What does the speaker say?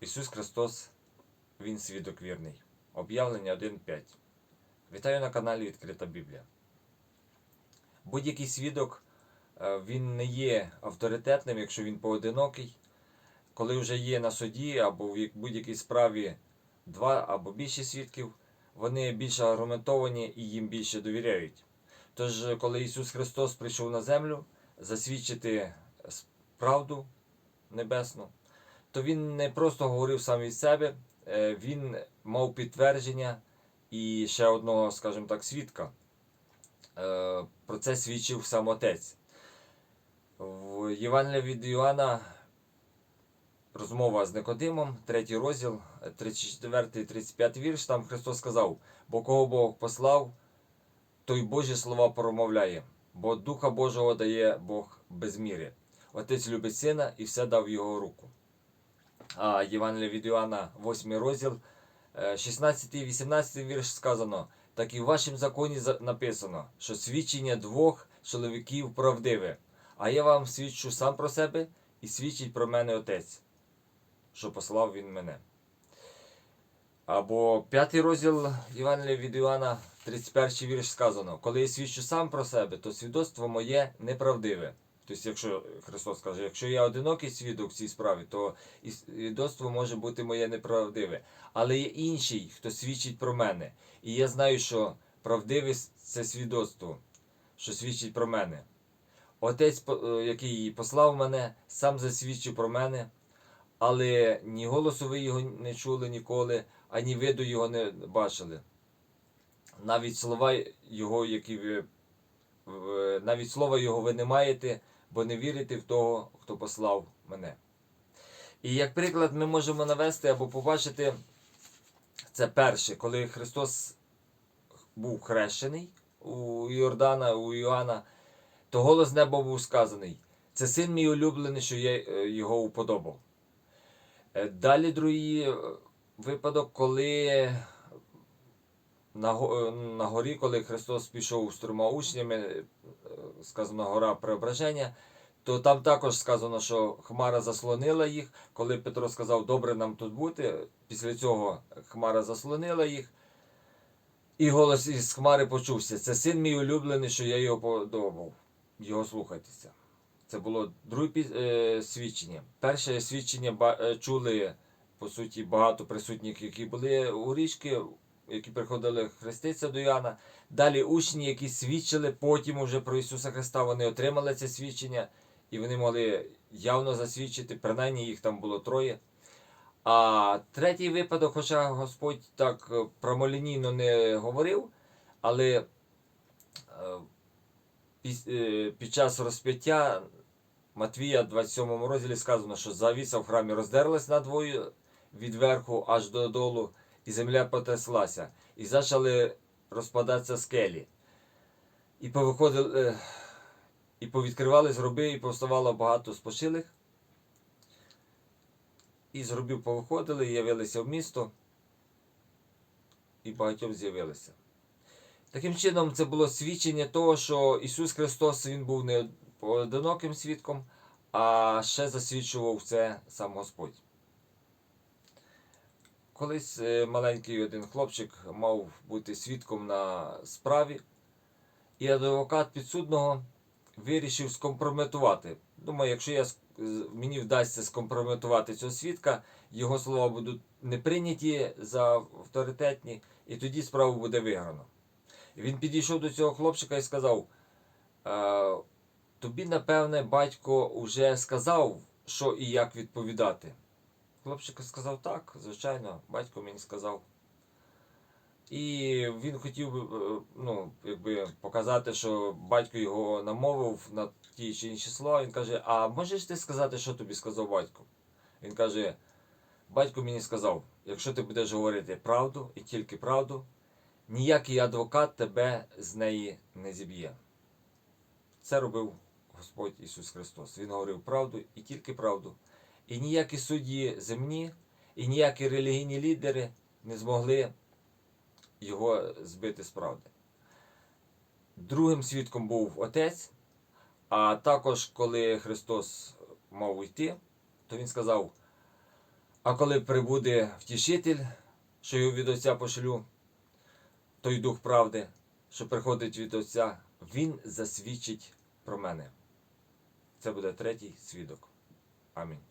Ісус Христос, Він свідок вірний. Об'явлення 1.5. Вітаю на каналі Відкрита Біблія. Будь-який свідок е, він не є авторитетним, якщо він поодинокий. Коли вже є на суді або в будь-якій справі два або більше свідків, вони більш аргументовані і їм більше довіряють. Тож, коли Ісус Христос прийшов на землю засвідчити правду небесну, то Він не просто говорив сам від себе, е, він мав підтвердження і ще одного, скажімо так, свідка. Е, Про це свідчив сам Отець. В Євангелії від Іоанна розмова з Никодимом, третій розділ, 34-35 вірш, там Христос сказав, бо кого Бог послав, той Божі слова промовляє, бо Духа Божого дає Бог без міри. Отець любить сина і все дав його руку. А Євангелія від Іоанна, 8 розділ, 16-18 вірш сказано, так і в вашому законі написано, що свідчення двох чоловіків правдиве, а я вам свідчу сам про себе і свідчить про мене Отець, що послав він мене. Або п'ятий розділ Євангелія від Іоанна, 31 вірш сказано: Коли я свідчу сам про себе, то свідоцтво моє неправдиве. Тобто, якщо Христос каже, якщо я одинокий свідок в цій справі, то і свідоцтво може бути моє неправдиве. Але є інший, хто свідчить про мене. І я знаю, що правдиве це свідоцтво, що свідчить про мене. Отець, е, який послав мене, сам засвідчив про мене, але ні голосу ви його не чули ніколи, ані виду його не бачили. Навіть слова його, які ви навіть слова його ви не маєте, бо не вірите в того, хто послав мене. І як приклад ми можемо навести або побачити це перше, коли Христос був хрещений у Йордана, у Іоанна, то голос неба був сказаний. Це син мій улюблений, що я е, його уподобав. Е, Далі другий е, випадок, коли на, го- на горі, коли Христос пішов з трьома учнями, сказано гора Преображення, то там також сказано, що Хмара заслонила їх. Коли Петро сказав, добре нам тут бути, після цього Хмара заслонила їх. І голос із Хмари почувся. Це син мій улюблений, що я його подобав. Його слухайтеся. Це було друге е, свідчення. Перше свідчення е, чули, по суті, багато присутніх, які були у річки, які приходили хреститися до Іоанна. Далі учні, які свідчили потім уже про Ісуса Христа, вони отримали це свідчення, і вони могли явно засвідчити, принаймні їх там було троє. А третій випадок, хоча Господь так е, прямолінійно не говорив, але е, е, під час розп'яття Матвія, 27 розділі сказано, що завіса в храмі роздерлась надвою від верху аж додолу, і земля потряслася, і почали розпадатися скелі. І повиходили, е, і повідкривались гроби, і повставало багато спочилих. І з гробів повиходили, і явилися в місто, і багатьом з'явилися. Таким чином, це було свідчення того, що Ісус Христос Він був не поодиноким свідком, а ще засвідчував це сам Господь. Колись е, маленький один хлопчик мав бути свідком на справі, і адвокат підсудного вирішив скомпрометувати. Думаю, якщо я, мені вдасться скомпрометувати цього свідка, його слова будуть не прийняті за авторитетні, і тоді справу буде виграно. Він підійшов до цього хлопчика і сказав: «Е, тобі, напевне, батько вже сказав, що і як відповідати. Хлопчик сказав так, звичайно, батько мені сказав. І він хотів е, ну, якби показати, що батько його намовив на ті чи інші слова. Він каже: А можеш ти сказати, що тобі сказав батько? Він каже: Батько мені сказав, якщо ти будеш говорити правду і тільки правду, ніякий адвокат тебе з неї не зіб'є. Це робив Господь Ісус Христос. Він говорив правду і тільки правду. І ніякі судді земні, і ніякі релігійні лідери не змогли його збити з правди. Другим свідком був Отець, а також, коли Христос мав уйти, то він сказав: А коли прибуде втішитель, що його від Отця пошлю, той дух правди, що приходить від Отця, він засвідчить про мене. Це буде третій свідок. Амінь.